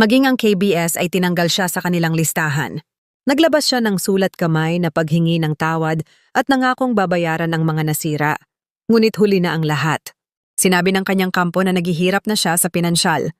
Maging ang KBS ay tinanggal siya sa kanilang listahan. Naglabas siya ng sulat kamay na paghingi ng tawad at nangakong babayaran ang mga nasira. Ngunit huli na ang lahat. Sinabi ng kanyang kampo na naghihirap na siya sa pinansyal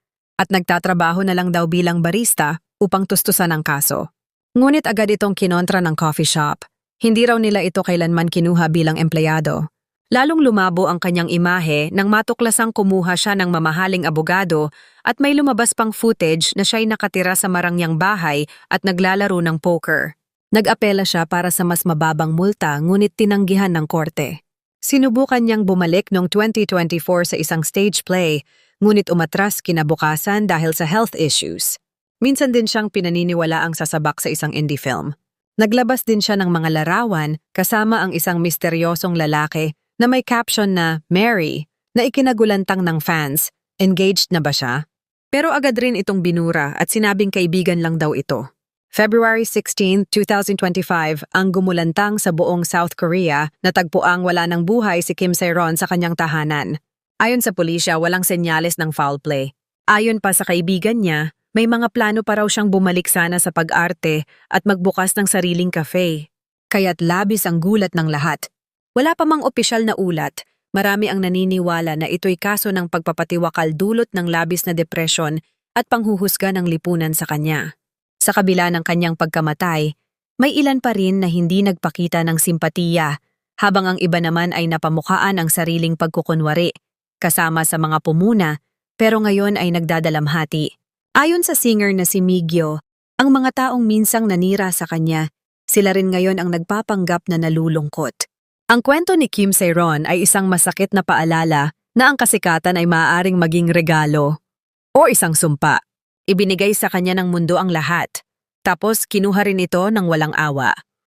at nagtatrabaho na lang daw bilang barista upang tustusan ang kaso. Ngunit agad itong kinontra ng coffee shop. Hindi raw nila ito kailanman kinuha bilang empleyado. Lalong lumabo ang kanyang imahe nang matuklasang kumuha siya ng mamahaling abogado at may lumabas pang footage na siya'y nakatira sa marangyang bahay at naglalaro ng poker. Nag-apela siya para sa mas mababang multa ngunit tinanggihan ng korte. Sinubukan niyang bumalik noong 2024 sa isang stage play, ngunit umatras kinabukasan dahil sa health issues. Minsan din siyang pinaniniwala ang sasabak sa isang indie film. Naglabas din siya ng mga larawan kasama ang isang misteryosong lalaki na may caption na Mary na ikinagulantang ng fans. Engaged na ba siya? Pero agad rin itong binura at sinabing kaibigan lang daw ito. February 16, 2025, ang gumulantang sa buong South Korea na tagpuang wala ng buhay si Kim Se-ron sa kanyang tahanan. Ayon sa pulisya, walang senyales ng foul play. Ayon pa sa kaibigan niya, may mga plano pa raw siyang bumalik sana sa pag-arte at magbukas ng sariling cafe. Kaya't labis ang gulat ng lahat. Wala pa mang opisyal na ulat, marami ang naniniwala na ito'y kaso ng pagpapatiwakal dulot ng labis na depresyon at panghuhusga ng lipunan sa kanya. Sa kabila ng kanyang pagkamatay, may ilan pa rin na hindi nagpakita ng simpatiya, habang ang iba naman ay napamukaan ang sariling pagkukunwari, kasama sa mga pumuna, pero ngayon ay nagdadalamhati. Ayon sa singer na si Migyo, ang mga taong minsang nanira sa kanya, sila rin ngayon ang nagpapanggap na nalulungkot. Ang kwento ni Kim Se-ron ay isang masakit na paalala na ang kasikatan ay maaaring maging regalo o isang sumpa. Ibinigay sa kanya ng mundo ang lahat, tapos kinuha rin ito ng walang awa.